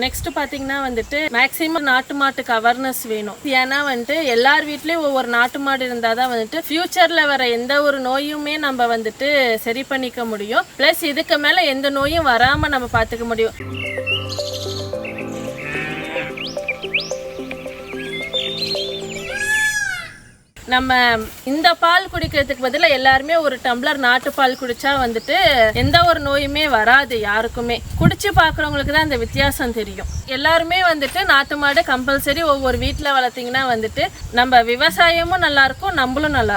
Next பார்த்தீங்கன்னா வந்துட்டு maximum நாட்டு மாட்டுக்கு அவேர்னஸ் வேணும். ஏன்னா வந்துட்டு எல்லார் வீட்லேயும் ஒவ்வொரு நாட்டு மாடு இருந்தால் தான் வந்துட்டு ஃபியூச்சரில் வர எந்த ஒரு நோயுமே நம்ம வந்துட்டு சரி பண்ணிக்க முடியும். ப்ளஸ் இதுக்கு மேலே எந்த நோயும் வராமல் நம்ம பார்த்துக்க முடியும். நம்ம இந்த பால் குடிக்கிறதுக்கு பதிலாக எல்லாருமே ஒரு டம்ளர் நாட்டு பால் குடிச்சா வந்துட்டு எந்த ஒரு நோயுமே வராது யாருக்குமே. குடிச்சு பார்க்குறவங்களுக்கு தான் அந்த வித்தியாசம் தெரியும். எல்லாருமே வந்துட்டு நாட்டு மாடு கம்பல்சரி ஒவ்வொரு வீட்டில் வளர்த்தீங்கன்னா வந்துட்டு நம்ம விவசாயமும் நல்லா இருக்கும் நம்மளும் நல்லா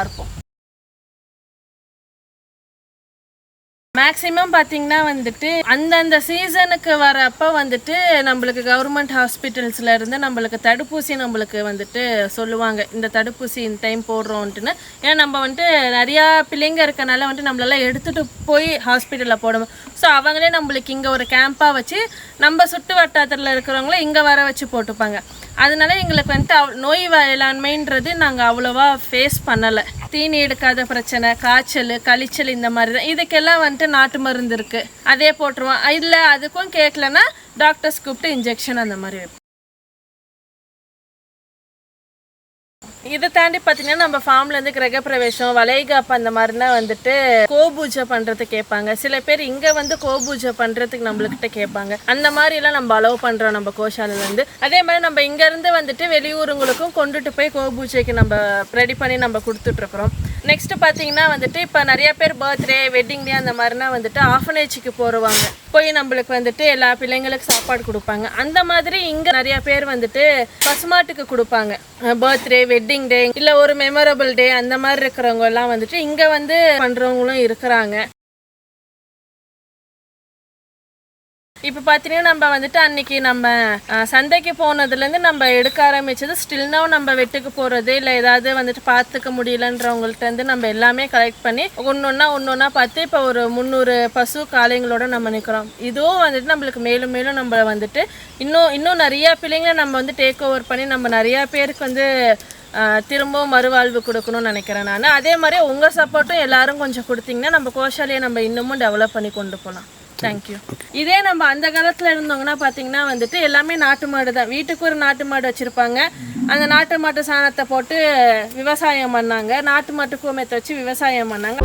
மேக்ஸிமம் பார்த்தீங்கன்னா வந்துட்டு அந்தந்த சீசனுக்கு வரப்போ வந்துட்டு நம்மளுக்கு கவர்மெண்ட் ஹாஸ்பிட்டல்ஸில் இருந்து நம்மளுக்கு தடுப்பூசி நம்மளுக்கு வந்துட்டு சொல்லுவாங்க. இந்த தடுப்பூசி இந்த டைம் போடுறோன்ட்டுன்னு. ஏன்னா நம்ம வந்துட்டு நிறையா பிள்ளைங்க இருக்கனால வந்துட்டு நம்மளெல்லாம் எடுத்துகிட்டு போய் ஹாஸ்பிட்டலில் போடணும். ஸோ அவங்களே நம்மளுக்கு இங்கே ஒரு கேம்பாக வச்சு நம்ம சுட்டு வட்டாரத்தில் இருக்கிறவங்கள இங்கே வர வச்சு போட்டுப்பாங்க. அதனால எங்களுக்கு வந்துட்டு அவ் நோய் வேளாண்மைன்றது நாங்கள் அவ்வளோவா ஃபேஸ் பண்ணலை. தீனி எடுக்காத பிரச்சனை காய்ச்சல் கழிச்சல் இந்த மாதிரி தான் இதுக்கெல்லாம் வந்துட்டு நாட்டு மருந்து இருக்குது அதே போட்டுருவோம். இல்லை அதுக்கும் கேட்கலன்னா டாக்டர்ஸ் கூப்பிட்டு இன்ஜெக்ஷன் அந்த மாதிரி வைப்போம். இதை தாண்டி பார்த்தீங்கன்னா நம்ம ஃபார்ம்ல இருந்து கிரகப்பிரவேசம் வளைகாப்பு அந்த மாதிரிலாம் வந்துட்டு கோபூஜை பண்றது கேட்பாங்க. சில பேர் இங்க வந்து கோபூஜை பண்றதுக்கு நம்மளுக்கிட்ட கேட்பாங்க. அந்த மாதிரி எல்லாம் நம்ம அலோவ் பண்றோம் நம்ம கோஷாலையில இருந்து. அதே மாதிரி நம்ம இங்க இருந்து வந்துட்டு வெளியூருங்களுக்கும் கொண்டுட்டு போய் கோபூஜைக்கு நம்ம ரெடி பண்ணி நம்ம கொடுத்துட்ருக்குறோம் நெக்ஸ்ட்டு பார்த்தீங்கன்னா வந்துட்டு இப்போ நிறைய பேர் பர்த்டே வெட்டிங் டே அந்த மாதிரினா வந்துட்டு ஆஃபனேஜுக்கு போடுவாங்க போய் நம்மளுக்கு வந்துட்டு எல்லா பிள்ளைங்களுக்கு சாப்பாடு கொடுப்பாங்க. அந்த மாதிரி இங்கே நிறைய பேர் வந்துட்டு பசுமாட்டுக்கு கொடுப்பாங்க. பர்த்டே வெட்டிங் டே இல்லை ஒரு மெமரபிள் டே அந்த மாதிரி இருக்கிறவங்க எல்லாம் வந்துட்டு இங்கே வந்து பண்ணுறவங்களும் இருக்கிறாங்க. இப்போ பார்த்தீங்கன்னா நம்ம வந்துட்டு அன்னைக்கு நம்ம சந்தைக்கு போனதுலேருந்து நம்ம எடுக்க ஆரம்பித்தது ஸ்டில்னாவும் நம்ம வெட்டுக்கு போகிறது இல்லை ஏதாவது வந்துட்டு பார்த்துக்க முடியலன்றவங்கள்ட்ட இருந்து நம்ம எல்லாமே கலெக்ட் பண்ணி ஒன்று ஒன்றா ஒன்று ஒன்றா பார்த்து இப்போ ஒரு முந்நூறு பசு காளைங்களோட நம்ம நிற்கிறோம் இதுவும் வந்துட்டு நம்மளுக்கு மேலும் மேலும் நம்ம வந்துட்டு இன்னும் இன்னும் நிறையா பிள்ளைங்களை நம்ம வந்து டேக் ஓவர் பண்ணி நம்ம நிறையா பேருக்கு வந்து திரும்பவும் மறுவாழ்வு கொடுக்கணும்னு நினைக்கிறேன் நான். அதே மாதிரி உங்கள் சப்போர்ட்டும் எல்லாரும் கொஞ்சம் கொடுத்தீங்கன்னா நம்ம கோஷாலையை நம்ம இன்னமும் டெவலப் பண்ணி கொண்டு போகலாம் தேங்க்யூ இதே நம்ம அந்த காலத்தில் இருந்தவங்கன்னா பார்த்தீங்கன்னா வந்துட்டு எல்லாமே நாட்டு மாடு தான். வீட்டுக்கு ஒரு நாட்டு மாடு வச்சுருப்பாங்க. அந்த நாட்டு மாட்டு சாணத்தை போட்டு விவசாயம் பண்ணாங்க. நாட்டு மாட்டு கோமியத்தை வச்சு விவசாயம் பண்ணாங்க.